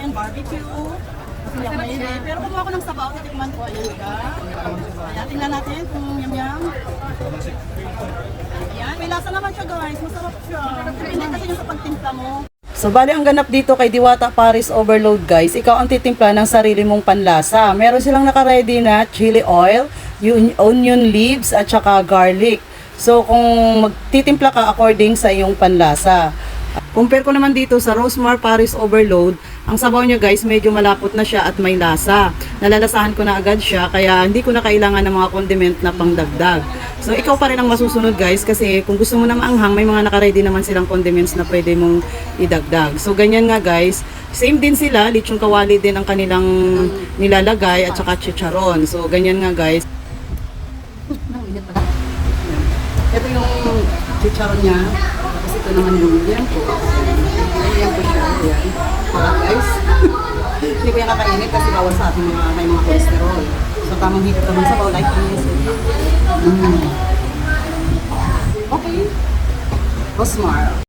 natin, barbecue. Kasi ako mahilig. Pero kumuha ko ng sabaw, titikman ko. Ayan siya. Ayan, tingnan natin kung yum-yum. Ayan, may lasa naman siya guys. Masarap siya. Depende kasi yung sa pagtimpla mo. So bali ang ganap dito kay Diwata Paris Overload guys, ikaw ang titimpla ng sarili mong panlasa. Meron silang naka-ready na chili oil, yun- onion leaves at saka garlic. So kung magtitimpla ka according sa iyong panlasa. Compare ko naman dito sa Rosemar Paris Overload, ang sabaw niya guys medyo malapot na siya at may lasa. Nalalasahan ko na agad siya kaya hindi ko na kailangan ng mga condiment na pangdagdag. So ikaw pa rin ang masusunod guys kasi kung gusto mo na maanghang may mga naka-ready naman silang condiments na pwede mong idagdag. So ganyan nga guys, same din sila, lechong kawali din ang kanilang nilalagay at saka chicharon. So ganyan nga guys. Ito yung chicharon niya. Ito naman yung liempo. Liempo siya. Ayan. Para guys. Hindi ko yan kakainit kasi bawal sa ating mga, may mga cholesterol. So tamang higit naman sa bowl like this. Mm. Okay. Rosmar.